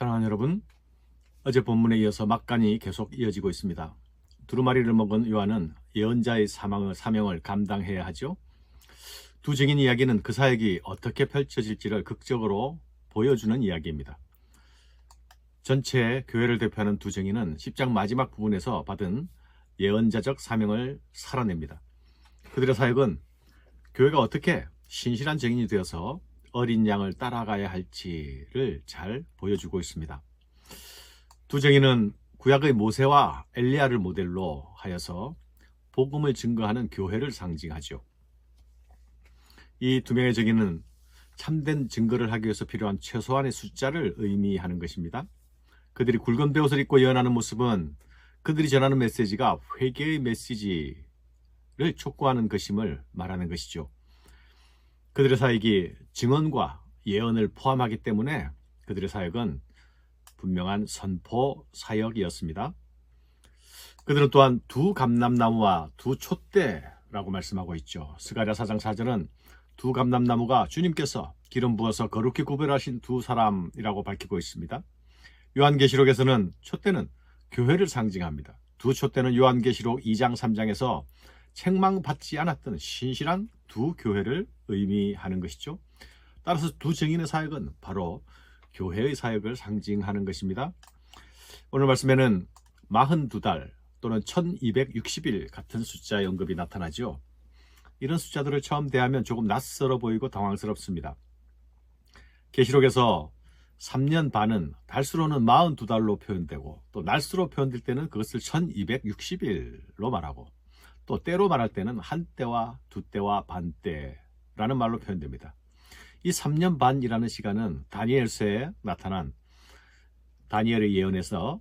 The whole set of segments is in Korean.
사랑하는 여러분, 어제 본문에 이어서 막간이 계속 이어지고 있습니다. 두루마리를 먹은 요한은 예언자의 사망을, 사명을 감당해야 하죠. 두 증인 이야기는 그 사역이 어떻게 펼쳐질지를 극적으로 보여주는 이야기입니다. 전체 교회를 대표하는 두 증인은 10장 마지막 부분에서 받은 예언자적 사명을 살아냅니다. 그들의 사역은 교회가 어떻게 신실한 증인이 되어서 어린 양을 따라가야 할지를 잘 보여주고 있습니다. 두 증인은 구약의 모세와 엘리야를 모델로 하여서 복음을 증거하는 교회를 상징하죠. 이 두 명의 증인은 참된 증거를 하기 위해서 필요한 최소한의 숫자를 의미하는 것입니다. 그들이 굵은 베옷을 입고 예언하는 모습은 그들이 전하는 메시지가 회개의 메시지를 촉구하는 것임을 말하는 것이죠. 그들의 사역이 증언과 예언을 포함하기 때문에 그들의 사역은 분명한 선포 사역이었습니다. 그들은 또한 두 감람나무와 두 촛대라고 말씀하고 있죠. 스가랴 사장 4절은 두 감람나무가 주님께서 기름 부어서 거룩히 구별하신 두 사람이라고 밝히고 있습니다. 요한계시록에서는 촛대는 교회를 상징합니다. 두 촛대는 요한계시록 2장 3장에서 책망받지 않았던 신실한 두 교회를 의미하는 것이죠. 따라서 두 증인의 사역은 바로 교회의 사역을 상징하는 것입니다. 오늘 말씀에는 42달 또는 1260일 같은 숫자의 언급이 나타나죠. 이런 숫자들을 처음 대하면 조금 낯설어 보이고 당황스럽습니다. 계시록에서 3년 반은 달수로는 42달로 표현되고 또 날수로 표현될 때는 그것을 1260일로 말하고 또 때로 말할 때는 한때와 두때와 반때라는 말로 표현됩니다. 이 3년 반이라는 시간은 다니엘서에 나타난 다니엘의 예언에서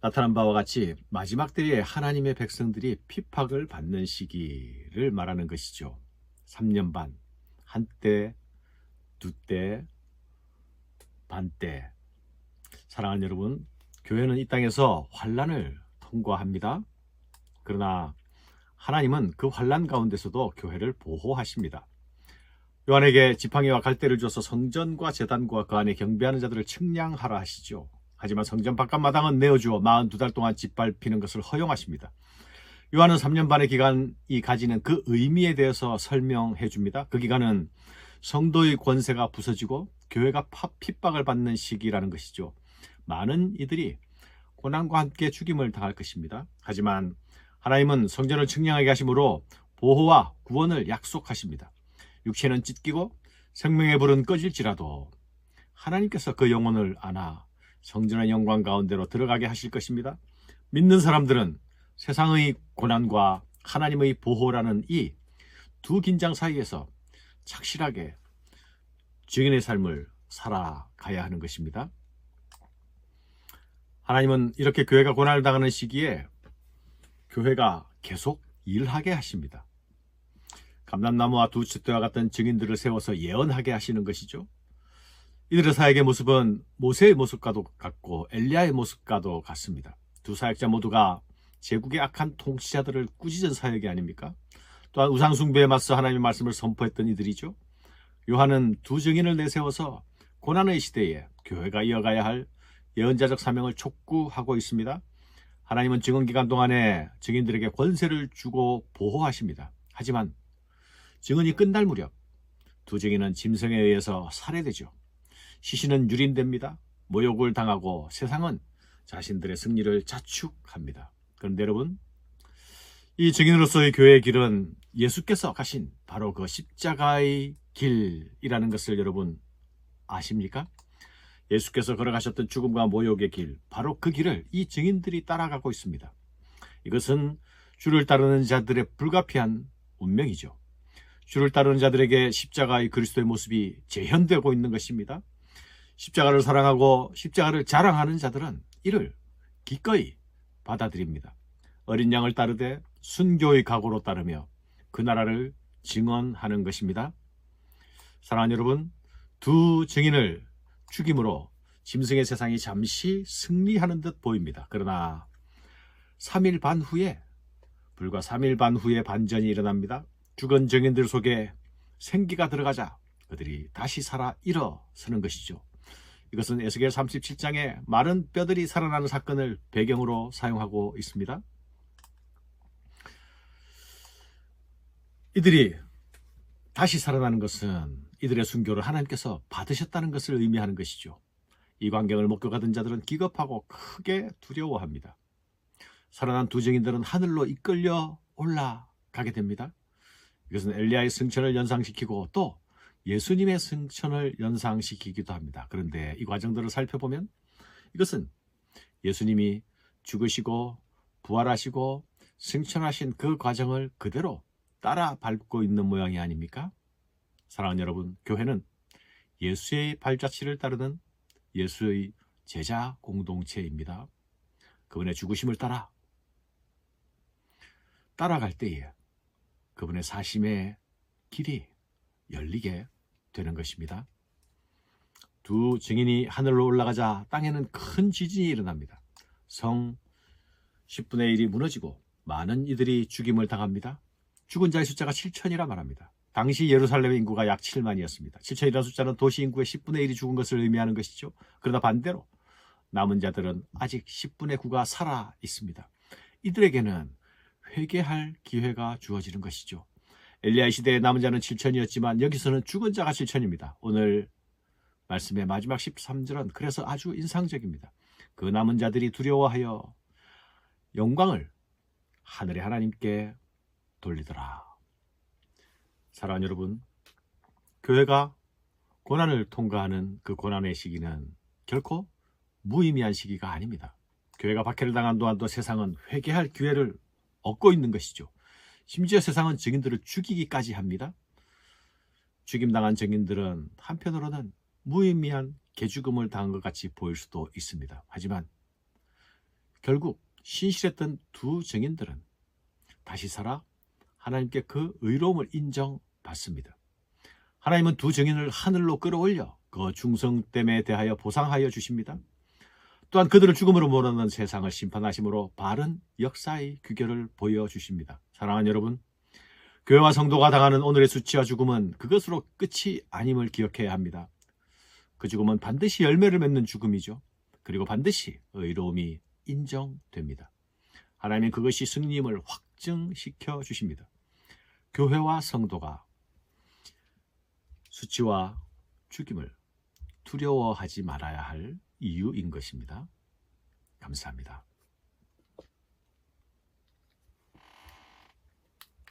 나타난 바와 같이 마지막 때에 하나님의 백성들이 핍박을 받는 시기를 말하는 것이죠. 3년 반, 한때, 두때, 반때. 사랑하는 여러분, 교회는 이 땅에서 환란을 통과합니다. 그러나 하나님은 그 환란 가운데서도 교회를 보호하십니다. 요한에게 지팡이와 갈대를 줘서 성전과 재단과 그 안에 경배하는 자들을 측량하라 하시죠. 하지만 성전 바깥 마당은 내어주어 42달 동안 짓밟히는 것을 허용하십니다. 요한은 3년 반의 기간이 가지는 그 의미에 대해서 설명해 줍니다. 그 기간은 성도의 권세가 부서지고 교회가 핍박을 받는 시기라는 것이죠. 많은 이들이 고난과 함께 죽임을 당할 것입니다. 하지만 하나님은 성전을 측량하게 하심으로 보호와 구원을 약속하십니다. 육체는 찢기고 생명의 불은 꺼질지라도 하나님께서 그 영혼을 안아 성전의 영광 가운데로 들어가게 하실 것입니다. 믿는 사람들은 세상의 고난과 하나님의 보호라는 이 두 긴장 사이에서 착실하게 증인의 삶을 살아가야 하는 것입니다. 하나님은 이렇게 교회가 고난을 당하는 시기에 교회가 계속 일하게 하십니다. 감람나무와 두 촛대와 같은 증인들을 세워서 예언하게 하시는 것이죠. 이들의 사역의 모습은 모세의 모습과도 같고 엘리야의 모습과도 같습니다. 두 사역자 모두가 제국의 악한 통치자들을 꾸짖은 사역이 아닙니까? 또한 우상숭배에 맞서 하나님의 말씀을 선포했던 이들이죠. 요한은 두 증인을 내세워서 고난의 시대에 교회가 이어가야 할 예언자적 사명을 촉구하고 있습니다. 하나님은 증언 기간 동안에 증인들에게 권세를 주고 보호하십니다. 하지만 증언이 끝날 무렵 두 증인은 짐승에 의해서 살해되죠. 시신은 유린됩니다. 모욕을 당하고 세상은 자신들의 승리를 자축합니다. 그런데 여러분, 이 증인으로서의 교회의 길은 예수께서 가신 바로 그 십자가의 길이라는 것을 여러분 아십니까? 예수께서 걸어가셨던 죽음과 모욕의 길, 바로 그 길을 이 증인들이 따라가고 있습니다. 이것은 주를 따르는 자들의 불가피한 운명이죠. 주를 따르는 자들에게 십자가의 그리스도의 모습이 재현되고 있는 것입니다. 십자가를 사랑하고 십자가를 자랑하는 자들은 이를 기꺼이 받아들입니다. 어린 양을 따르되 순교의 각오로 따르며 그 나라를 증언하는 것입니다. 사랑하는 여러분, 두 증인을 죽임으로 짐승의 세상이 잠시 승리하는 듯 보입니다. 그러나 3일 반 후에 불과 3일 반 후에 반전이 일어납니다. 죽은 증인들 속에 생기가 들어가자 그들이 다시 살아 일어서는 것이죠. 이것은 에스겔 37장에 마른 뼈들이 살아나는 사건을 배경으로 사용하고 있습니다. 이들이 다시 살아나는 것은 이들의 순교를 하나님께서 받으셨다는 것을 의미하는 것이죠. 이 광경을 목격하던 자들은 기겁하고 크게 두려워합니다. 살아난 두 증인들은 하늘로 이끌려 올라가게 됩니다. 이것은 엘리야의 승천을 연상시키고 또 예수님의 승천을 연상시키기도 합니다. 그런데 이 과정들을 살펴보면 이것은 예수님이 죽으시고 부활하시고 승천하신 그 과정을 그대로 따라 밟고 있는 모양이 아닙니까? 사랑하는 여러분, 교회는 예수의 발자취를 따르는 예수의 제자 공동체입니다. 그분의 죽으심을 따라 따라갈 때에 그분의 사심의 길이 열리게 되는 것입니다. 두 증인이 하늘로 올라가자 땅에는 큰 지진이 일어납니다. 성 10분의 1이 무너지고 많은 이들이 죽임을 당합니다. 죽은 자의 숫자가 7천이라 말합니다. 당시 예루살렘의 인구가 약 7만이었습니다. 7천이라는 숫자는 도시 인구의 10분의 1이 죽은 것을 의미하는 것이죠. 그러나 반대로 남은 자들은 아직 10분의 9가 살아 있습니다. 이들에게는 회개할 기회가 주어지는 것이죠. 엘리야 시대의 남은 자는 7천이었지만 여기서는 죽은 자가 7천입니다. 오늘 말씀의 마지막 13절은 그래서 아주 인상적입니다. 그 남은 자들이 두려워하여 영광을 하늘의 하나님께 돌리더라. 사랑하는 여러분, 교회가 고난을 통과하는 그 고난의 시기는 결코 무의미한 시기가 아닙니다. 교회가 박해를 당한 동안도 세상은 회개할 기회를 얻고 있는 것이죠. 심지어 세상은 증인들을 죽이기까지 합니다. 죽임당한 증인들은 한편으로는 무의미한 개죽음을 당한 것 같이 보일 수도 있습니다. 하지만 결국 신실했던 두 증인들은 다시 살아 하나님께 그 의로움을 인정 받습니다. 하나님은 두 증인을 하늘로 끌어올려 그 중성됨에 대하여 보상하여 주십니다. 또한 그들을 죽음으로 몰아넣은 세상을 심판하심으로 바른 역사의 규결을 보여주십니다. 사랑하는 여러분, 교회와 성도가 당하는 오늘의 수치와 죽음은 그것으로 끝이 아님을 기억해야 합니다. 그 죽음은 반드시 열매를 맺는 죽음이죠. 그리고 반드시 의로움이 인정됩니다. 하나님은 그것이 승리임을 확증시켜 주십니다. 교회와 성도가 수치와 죽임을 두려워하지 말아야 할 이유인 것입니다. 감사합니다.